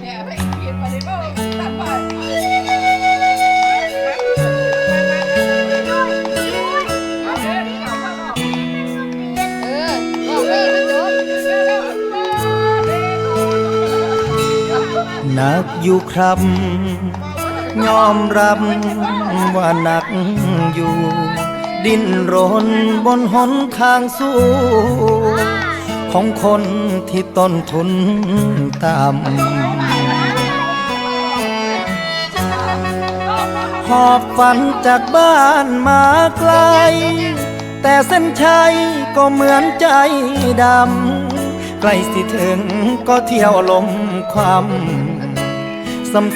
เนี่ยไม่เขียนมาเลยว่าตัดไปเออบอกเลยมันจบหนักอยู่ครับ ยอมรับว่าหนักอยู่ ดิ้นรนบนหนทางสู้ ของคนที่ต้นทุนต่ำหอบฝันจากบ้านมาไกล แต่เส้นชัยก็เหมือนใจดำใกล้สิถึงก็เที่ยวลมความ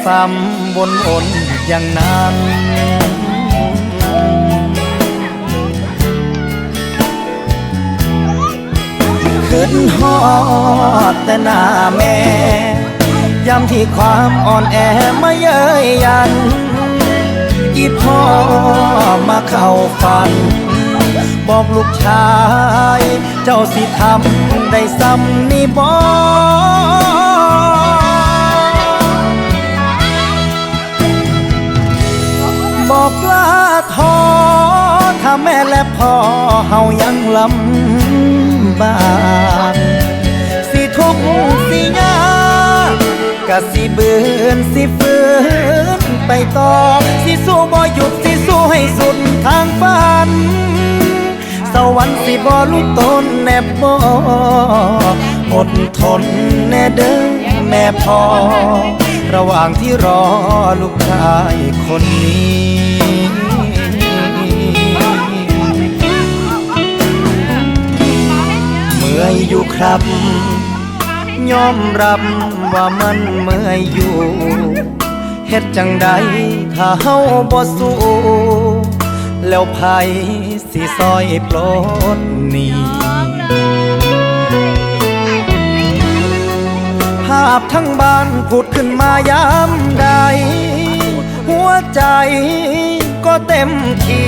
ซ้ำๆวนๆอย่างนั้น ขึ้นฮอดแต่หน้าแม่ย้ำที่ความอ่อนแอมาเย้ยยันอีพ่อมาเข้าฝัน บอกลูกชาย เจ้าสิทำได้ซ้ำนี่บอบอกลาท้อถ้าแม่และพ่อเฮายังลำ บากสิทุกสิยากกะสิเบือนสิฝืนไปต่อ สิสู้บ่หยุดสิสู้ให้สุดทางฝัน สวรรค์สิบ่ลุกต้นแนบบ่อดทนแน่เด้อแม่พอ ระหว่างที่รอลูกชายคนนี้ มื่อยอยู่ครับ ยอมรับว่ามันเมื่อยอยู่เฮ็ดจังใดถ้าเฮาบ่สู้แล้วไผสิซอยปลดหนี้ภาพทั้งบ้านผุดขึ้นมายามใด หัวใจก็เต็มที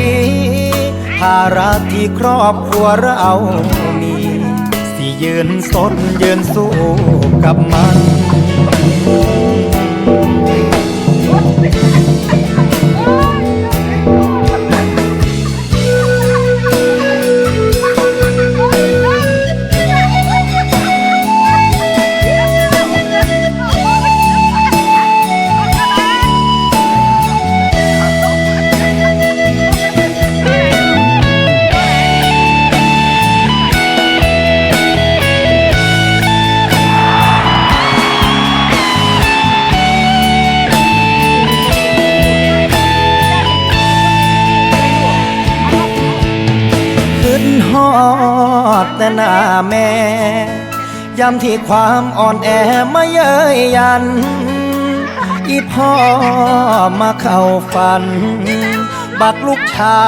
ภาระที่ครอบครัวเรามี ยืนสดยืนสู้กับมัน ดแต่หน้าแม่ย้ำที่ความอ่อนแอมาเย้ยยัน อีพ่อมาเข้าฝัน บักลูกชา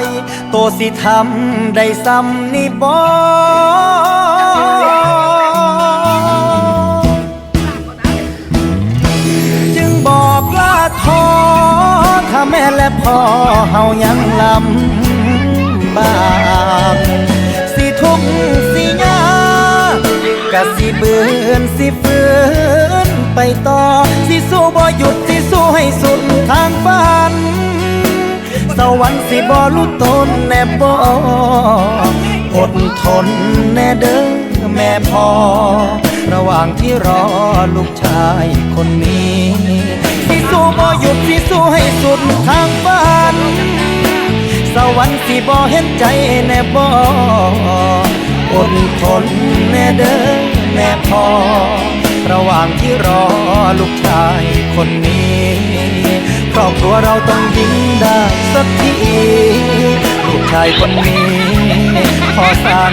ย โตสิทำได้ซ้ำนี่บอจึงบอกลาท้อถ้าแม่และพ่อเฮายังลำ กะสิเบือนสิฝืนไปต่อ สิสู้บ่หยุด สิสู้ให้สุดทางฝัน สวรรค์สิบ่ลุต้นแน่บ่อดทนแน่เด้อแม่พ่อระหว่างที่รอลูกชายคนนี้สิสู้บ่หยุดสิสู้ให้สุดทางฝัน สวรรค์สิบ่เห็นใจแน่บ่ อดทนแม่เด้อแม่พ่อระหว่างที่รอลูกชายคนนี้ครอบครัวเราต้องยิ้มได้สักที ลูกชายคนนี้ขอสัญ